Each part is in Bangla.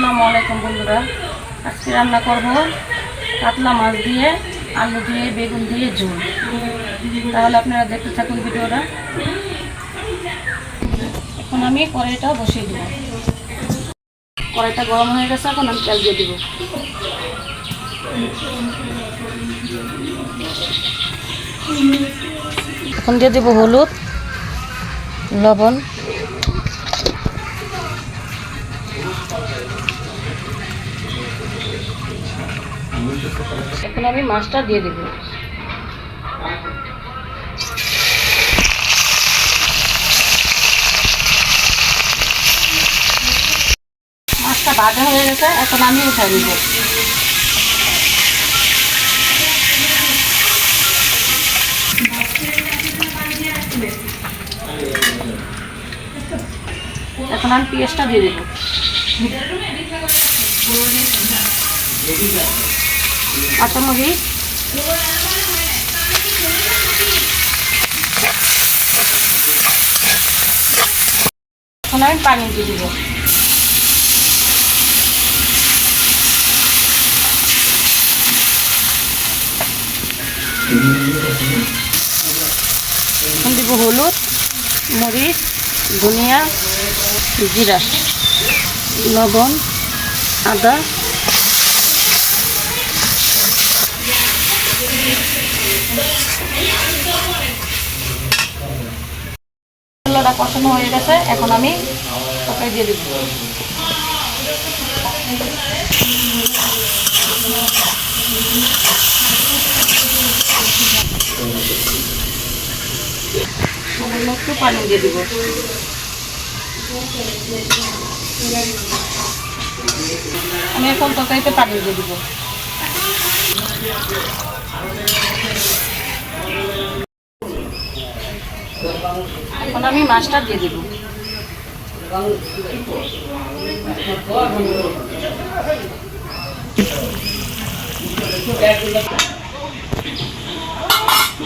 আসসালামু আলাইকুম বন্ধুরা। আজকে রান্না করব কাতলা মাছ দিয়ে, আলু দিয়ে, বেগুন দিয়ে ঝোল। তাহলে আপনারা দেখতে থাকুন ভিডিওটা। এখন আমি কড়াইটা বসিয়ে দেবো। কড়াইটা গরম হয়ে গেছে, এখন আমি তেল দিয়ে দেবো। এখন দিয়ে দেবো হলুদ, লবণ এখন আমি মাছটা দিয়ে দেবো। মাছটা ভাজা হয়ে গেছে, এখন আমি উঠাই দিব এখন আমি পেঁয়াজটা দিয়ে দেবো। কাঁচামরিচ এখন আমি পানি দিয়ে দিব হলুদ মরিচ ধনিয়া জিরা লবণ আদা। মশলাটা কষানো হয়ে গেছে, এখন আমি তরকারি দিয়ে দিব। একটু পানি দিয়ে দিব। আমি এখন তরকারিতে পানি দিয়ে দিব। আমি মাছটা দিয়ে দিব।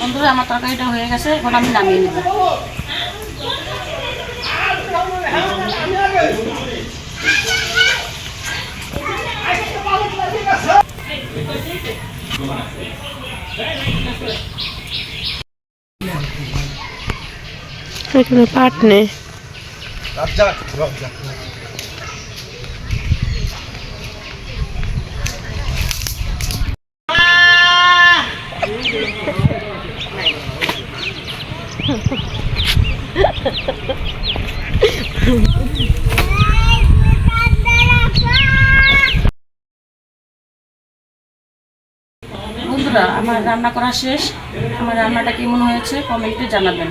বন্ধুরা আমার তরকারিটা হয়ে গেছে এখন আমি নামিয়ে নেব। এখানে পাট নেই বন্ধুরা আমার রান্না করা শেষ। আমার রান্নাটা কেমন হয়েছে কমেন্টে জানাবেন।